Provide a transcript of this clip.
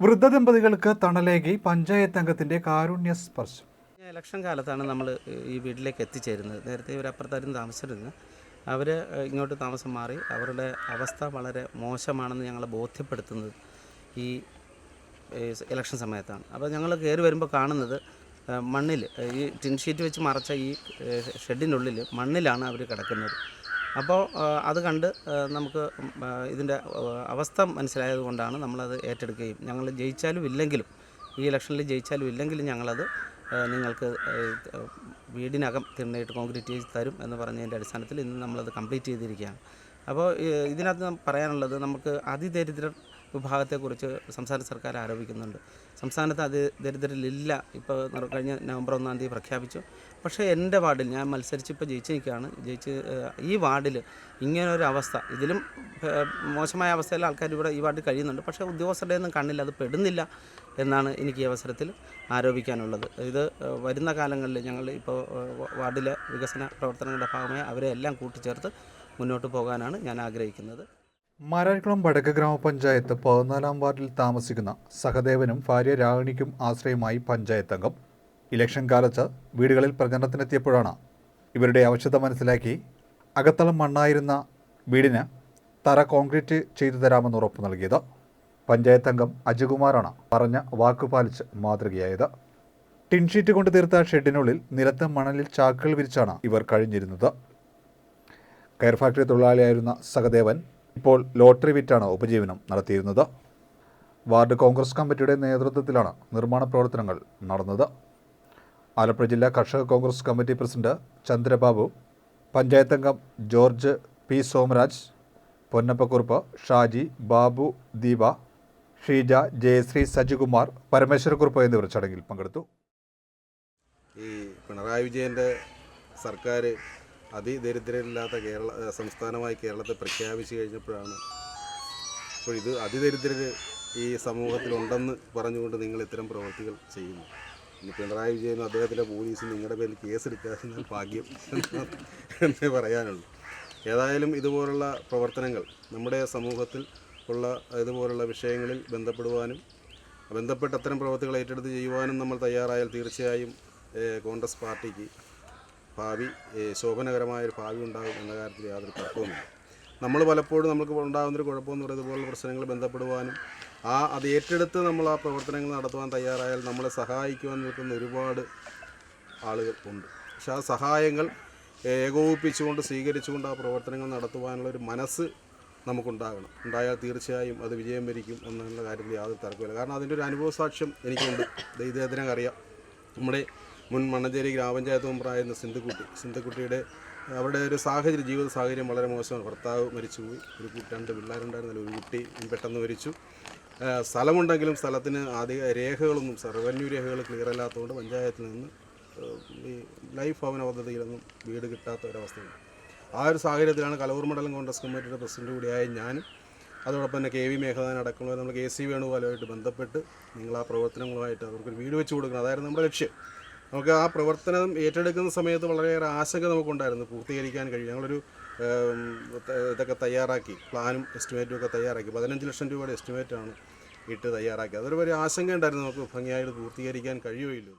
വൃദ്ധദമ്പതികൾക്ക് തണലേകി പഞ്ചായത്ത് അംഗത്തിന്റെ കാരുണ്യ സ്പർശം. ഇലക്ഷൻ കാലത്താണ് നമ്മൾ ഈ വീട്ടിലേക്ക് എത്തിച്ചേരുന്നത്. നേരത്തെ ഇവർ അപ്പുറത്തായിരുന്നു താമസിച്ചിരുന്നത്. അവർ ഇങ്ങോട്ട് താമസം മാറി. അവരുടെ അവസ്ഥ വളരെ മോശമാണെന്ന് ഞങ്ങളെ ബോധ്യപ്പെടുത്തുന്നത് ഈ ഇലക്ഷൻ സമയത്താണ്. അപ്പോൾ ഞങ്ങൾ കയറി വരുമ്പോൾ കാണുന്നത് മണ്ണിൽ ഈ ടിൻ ഷീറ്റ് വെച്ച് മറച്ച ഈ ഷെഡിനുള്ളിൽ മണ്ണിലാണ് അവർ കിടക്കുന്നത്. അപ്പോൾ അത് കണ്ട് നമുക്ക് ഇതിന്റെ അവസ്ഥ മനസ്സിലായത് കൊണ്ടാണ് നമ്മളത് ഏറ്റെടുക്കുകയും. ഞങ്ങൾ ജയിച്ചാലും ഇല്ലെങ്കിലും ഈ ഇലക്ഷനിൽ ജയിച്ചാലും ഇല്ലെങ്കിലും ഞങ്ങളത് നിങ്ങൾക്ക് വീടിനകം തിണ്ണയിട്ട് കോൺക്രീറ്റ് ചെയ്ത് തരും എന്ന് പറഞ്ഞതിന്റെ അടിസ്ഥാനത്തിൽ ഇന്ന് നമ്മളത് കംപ്ലീറ്റ് ചെയ്തിരിക്കുകയാണ്. അപ്പോൾ ഇതിനകത്ത് പറയാനുള്ളത് നമുക്ക് അതിദരിദ്രർ വിഭാഗത്തെക്കുറിച്ച് സംസ്ഥാന സർക്കാർ ആരോപിക്കുന്നുണ്ട്. സംസ്ഥാനത്ത് അത് ദരിദ്രരില്ല ഇപ്പോൾ കഴിഞ്ഞ നവംബർ ഒന്നാം തീയതി പ്രഖ്യാപിച്ചു. പക്ഷേ എന്റെ വാർഡിൽ ഞാൻ മത്സരിച്ച് ഇപ്പോൾ ജയിച്ച് നിൽക്കുകയാണ്. ജയിച്ച് ഈ വാർഡിൽ ഇങ്ങനൊരവസ്ഥ ഇതിലും മോശമായ അവസ്ഥയിൽ ആൾക്കാർ ഇവിടെ ഈ വാർഡിൽ കഴിയുന്നുണ്ട്. പക്ഷേ ഉദ്യോഗസ്ഥരുടെ ഒന്നും കണ്ണില്ല അത് പെടുന്നില്ല എന്നാണ് എനിക്ക് ഈ അവസരത്തിൽ ആരോപിക്കാനുള്ളത്. ഇത് വരുന്ന കാലങ്ങളിൽ ഞങ്ങൾ ഇപ്പോൾ വാർഡിലെ വികസന പ്രവർത്തനങ്ങളുടെ ഭാഗമായി അവരെ എല്ലാം കൂട്ടിച്ചേർത്ത് മുന്നോട്ട് പോകാനാണ് ഞാൻ ആഗ്രഹിക്കുന്നത്. മാരാരിക്കുളം വടക്ക് ഗ്രാമപഞ്ചായത്ത് പതിനാലാം വാർഡിൽ താമസിക്കുന്ന സഹദേവനും ഭാര്യ രാഗിണിക്കും ആശ്രയമായി പഞ്ചായത്ത് അംഗം. ഇലക്ഷൻ കാലത്ത് വീടുകളിൽ പ്രചരണത്തിനെത്തിയപ്പോഴാണ് ഇവരുടെ ആവശ്യത മനസ്സിലാക്കി അകത്തളം മണ്ണായിരുന്ന വീടിന് തറ കോൺക്രീറ്റ് ചെയ്തു തരാമെന്ന് ഉറപ്പ് നൽകിയത്. പഞ്ചായത്ത് അംഗം അജികുമാറാണ് പറഞ്ഞ വാക്ക് പാലിച്ച് മാതൃകയായത്. ടിൻഷീറ്റ് കൊണ്ട് തീർത്ത ഷെഡിനുള്ളിൽ നിലത്ത് മണലിൽ ചാക്കുകൾ വിരിച്ചാണ് ഇവർ കഴിഞ്ഞിരുന്നത്. കയർ ഫാക്ടറി തൊഴിലാളിയായിരുന്ന സഹദേവൻ ഇപ്പോൾ ലോട്ടറി വിറ്റാണ് ഉപജീവനം നടത്തിയിരുന്നത്. വാർഡ് കോൺഗ്രസ് കമ്മിറ്റിയുടെ നേതൃത്വത്തിലാണ് നിർമ്മാണ പ്രവർത്തനങ്ങൾ നടന്നത്. ആലപ്പുഴ ജില്ലാ കർഷക കോൺഗ്രസ് കമ്മിറ്റി പ്രസിഡന്റ് ചന്ദ്രബാബു പഞ്ചായത്ത് അംഗം ജോർജ് പി സോമരാജ് പൊന്നപ്പക്കുറുപ്പ് ഷാജി ബാബു ദീപ ഷീജ ജയശ്രീ സജികുമാർ പരമേശ്വരക്കുറുപ്പ് എന്നിവർ ചടങ്ങിൽ പങ്കെടുത്തു. ഈ പിണറായി വിജയന്റെ സർക്കാർ അതിദരിദ്രരില്ലാത്ത കേരള സംസ്ഥാനമായി കേരളത്തെ പ്രഖ്യാപിച്ചു കഴിഞ്ഞപ്പോഴാണ് അപ്പോൾ ഇത് അതിദരിദ്രർ ഈ സമൂഹത്തിലുണ്ടെന്ന് പറഞ്ഞുകൊണ്ട് നിങ്ങൾ ഇത്തരം പ്രവൃത്തികൾ ചെയ്യുന്നു. ഇനി പിണറായി വിജയനും അദ്ദേഹത്തിന്റെ പോലീസും നിങ്ങളുടെ പേരിൽ കേസെടുക്കാതിരുന്നാൽ ഭാഗ്യം എന്നേ പറയാനുള്ളൂ. ഏതായാലും ഇതുപോലുള്ള പ്രവർത്തനങ്ങൾ നമ്മുടെ സമൂഹത്തിൽ ഉള്ള ഇതുപോലുള്ള വിഷയങ്ങളിൽ ബന്ധപ്പെടുവാനും ബന്ധപ്പെട്ട അത്തരം പ്രവൃത്തികൾ ഏറ്റെടുത്ത് ചെയ്യുവാനും നമ്മൾ തയ്യാറായാൽ തീർച്ചയായും കോൺഗ്രസ് പാർട്ടിക്ക് ഭാവി ശോഭനകരമായൊരു ഭാവി ഉണ്ടാകും എന്ന കാര്യത്തിൽ യാതൊരു തർക്കവുമില്ല. നമ്മൾ പലപ്പോഴും നമുക്ക് ഉണ്ടാകുന്നൊരു കുഴപ്പമെന്ന് പറയുന്നത് ഇതുപോലുള്ള പ്രശ്നങ്ങൾ ബന്ധപ്പെടുവാനും ആ അത് ഏറ്റെടുത്ത് നമ്മൾ ആ പ്രവർത്തനങ്ങൾ നടത്തുവാൻ തയ്യാറായാൽ നമ്മളെ സഹായിക്കുവാൻ നിൽക്കുന്ന ഒരുപാട് ആളുകൾ ഉണ്ട്. പക്ഷെ ആ സഹായങ്ങൾ ഏകോപിപ്പിച്ചുകൊണ്ട് സ്വീകരിച്ചുകൊണ്ട് ആ പ്രവർത്തനങ്ങൾ നടത്തുവാനുള്ള ഒരു മനസ്സ് നമുക്കുണ്ടാകണം. ഉണ്ടായാൽ തീർച്ചയായും അത് വിജയം വരിക്കും എന്നുള്ള കാര്യത്തിൽ യാതൊരു തർക്കമില്ല കാരണം അതിന്റെ ഒരു അനുഭവ സാക്ഷ്യം എനിക്കുണ്ട് ഇദ്ദേഹത്തിനൊക്കെ അറിയാം നമ്മുടെ മുൻ മണ്ണഞ്ചേരി ഗ്രാമപഞ്ചായത്ത് മെമ്പറായിരുന്ന സിന്ധുക്കുട്ടി. സിന്ധുക്കുട്ടിയുടെ അവരുടെ ഒരു സാഹചര്യം ജീവിത സാഹചര്യം വളരെ മോശമാണ്. ഭർത്താവ് മരിച്ചുപോയി. ഒരു കുട്ടി രണ്ട് പിള്ളേരുണ്ടായിരുന്നില്ല ഒരു കുട്ടി പെട്ടെന്ന് മരിച്ചു. സ്ഥലമുണ്ടെങ്കിലും സ്ഥലത്തിന് ആദ്യ രേഖകളൊന്നും റവന്യൂ രേഖകൾ ക്ലിയർ അല്ലാത്തതുകൊണ്ട് പഞ്ചായത്തിൽ നിന്ന് ഈ ലൈഫ് ഭവന പദ്ധതിയിലൊന്നും വീട് കിട്ടാത്ത ഒരവസ്ഥയുണ്ട്. ആ ഒരു സാഹചര്യത്തിലാണ് കലവൂർ മണ്ഡലം കോൺഗ്രസ് കമ്മിറ്റിയുടെ പ്രസിഡന്റ് കൂടിയായ ഞാനും അതോടൊപ്പം തന്നെ കെ വി മേഘനാഥൻ അടക്കമുള്ള നമ്മൾ കെ സി വേണുഗോപാലുമായിട്ട് ബന്ധപ്പെട്ട് നിങ്ങൾ ആ പ്രവർത്തനങ്ങളുമായിട്ട് അവർക്കൊരു വീട് വെച്ച് കൊടുക്കണം. അതായിരുന്നു നമ്മുടെ ലക്ഷ്യം. നമുക്ക് ആ പ്രവർത്തനം ഏറ്റെടുക്കുന്ന സമയത്ത് വളരെയേറെ ആശങ്ക നമുക്കുണ്ടായിരുന്നു പൂർത്തീകരിക്കാൻ കഴിയും. ഞങ്ങളൊരു ഇതൊക്കെ തയ്യാറാക്കി പ്ലാനും എസ്റ്റിമേറ്റും ഒക്കെ തയ്യാറാക്കി. പതിനഞ്ച് ലക്ഷം രൂപയുടെ എസ്റ്റിമേറ്റാണ് ഇട്ട് തയ്യാറാക്കി. അതൊരു വലിയ ആശങ്ക ഉണ്ടായിരുന്നു. നമുക്ക് ഭംഗിയായിട്ട് പൂർത്തീകരിക്കാൻ കഴിയുമല്ലോ